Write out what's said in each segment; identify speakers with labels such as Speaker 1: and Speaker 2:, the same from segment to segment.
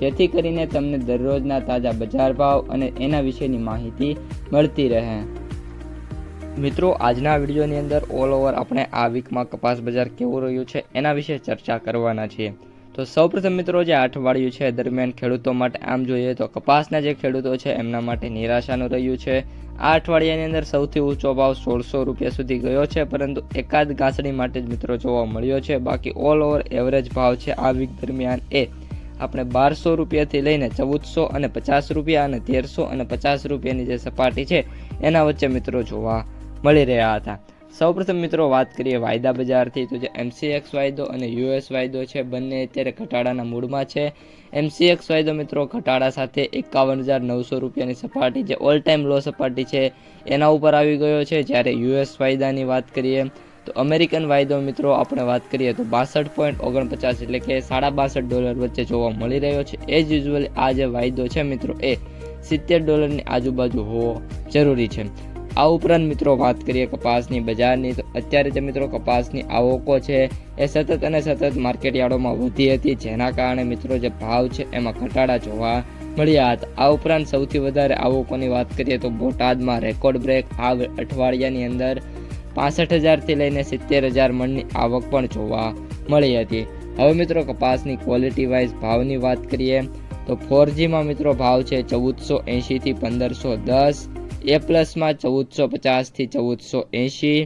Speaker 1: જેથી કરીને તમને દરરોજના તાજા બજાર ભાવ અને એના વિશેની માહિતી મળતી રહે. મિત્રો, આજના વિડીયોની અંદર ઓલ ઓવર આપણે આ વીકમાં કપાસ બજાર કેવું રહ્યું છે એના વિશે ચર્ચા કરવાના છીએ. તો સૌપ્રથમ મિત્રો, જે અઠવાડિયું છે દરમિયાન ખેડૂતો માટે આમ જોઈએ તો કપાસના જે ખેડૂતો છે એમના માટે નિરાશાનું રહ્યું છે. આ અઠવાડિયાની અંદર સૌથી ઊંચો ભાવ સોળસો રૂપિયા સુધી ગયો છે, પરંતુ એકાદ ઘાસડી માટે જ મિત્રો જોવા મળ્યો છે. બાકી ઓલ ઓવર એવરેજ ભાવ છે આ વીક દરમિયાન એ આપણે બારસો રૂપિયાથી લઈને ચૌદસો અને પચાસ રૂપિયા અને તેરસો અને પચાસ રૂપિયાની જે સપાટી છે, એના વચ્ચે મિત્રો જોવા મળી રહ્યા હતા. સૌપ્રથમ મિત્રો વાત કરીએ વાયદા બજારથી, તો જે એમસીએક્સ વાયદો અને યુએસ વાયદો છે, બંને અત્યારે ઘટાડાના મૂડમાં છે. એમસીએક્સ વાયદો મિત્રો ઘટાડા સાથે એકાવન હજાર નવસો રૂપિયાની સપાટી, જે ઓલ ટાઈમ લો સપાટી છે, એના ઉપર આવી ગયો છે. જ્યારે યુએસ વાયદાની વાત કરીએ તો અમેરિકન વાયદો મિત્રો, આપણે વાત કરીએ તો બાસઠ પોઈન્ટ ઓગણપચાસ એટલે કે સાડા બાસઠ ડોલર વચ્ચે જોવા મળી રહ્યો છે. એઝ યુઝ્યુઅલી આ જે વાયદો છે મિત્રો, એ સિત્તેર ડોલરની આજુબાજુ હોવો જરૂરી છે. આ ઉપરાંત મિત્રો વાત કરીએ કપાસની બજારની, તો અત્યારે જે મિત્રો કપાસની આવકો છે, એ સતત અને સતત માર્કેટ યાર્ડોમાં વધી હતી, જેના કારણે મિત્રો જે ભાવ છે એમાં ઘટાડા જોવા મળ્યા હતા. આ ઉપરાંત સૌથી વધારે આવકોની વાત કરીએ તો બોટાદમાં રેકોર્ડ બ્રેક આ અઠવાડિયાની અંદર પાસઠ હજારથી લઈને સિત્તેર હજાર મણની આવક પણ જોવા મળી હતી. હવે મિત્રો કપાસની ક્વોલિટી વાઇઝ ભાવની વાત કરીએ તો ફોરજીમાં મિત્રો ભાવ છે ચૌદસો એંશીથી પંદરસો દસ એ પ્લસમાં ચૌદસો પચાસથી ચૌદસો એંશી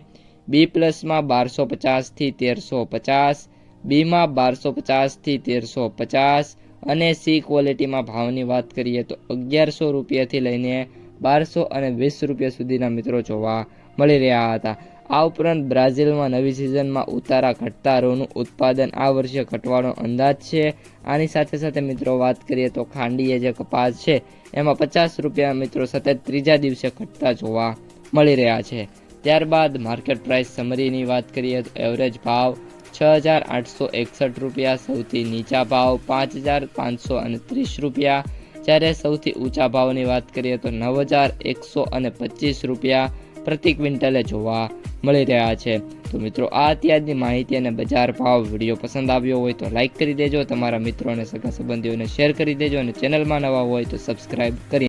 Speaker 1: બી પ્લસમાં બારસો પચાસથી તેરસો પચાસ બીમાં બારસો પચાસથી તેરસો પચાસ અને સી ક્વોલિટીમાં ભાવની વાત કરીએ તો અગિયારસો રૂપિયાથી લઈને બારસો અને વીસ રૂપિયા સુધીના મિત્રો જોવા મળી રહ્યા હતા. આ ઉપરાંત બ્રાઝિલમાં નવી સિઝનમાં ઉતારા ઘટતા રોનું ઉત્પાદન આ વર્ષે ઘટવાનો અંદાજ છે. આની સાથે સાથે મિત્રો વાત કરીએ તો ખાંડીએ જે કપાસ છે, એમાં પચાસ રૂપિયા મિત્રો સતત ત્રીજા દિવસે ઘટતા જોવા મળી રહ્યા છે. ત્યારબાદ માર્કેટ પ્રાઇસ સમરીની વાત કરીએ તો એવરેજ ભાવ છ હજાર આઠસો એકસઠ રૂપિયા, સૌથી નીચા ભાવ પાંચ હજાર પાંચસો અને ત્રીસ રૂપિયા. જ્યારે સૌથી ઊંચા ભાવની વાત કરીએ તો નવ હજાર એકસો અને પચીસ રૂપિયા પ્રતિ ક્વિન્ટલે જોવા મળી રહ્યા છે. તો મિત્રો, આ અત્યારની માહિતી અને બજાર ભાવ વીડિયો પસંદ આવ્યો હોય તો લાઇક કરી દેજો. તમારા મિત્રો અને સગા સંબંધીઓને શેર કરી દેજો અને ચેનલમાં નવા હોય તો સબસ્ક્રાઈબ કરી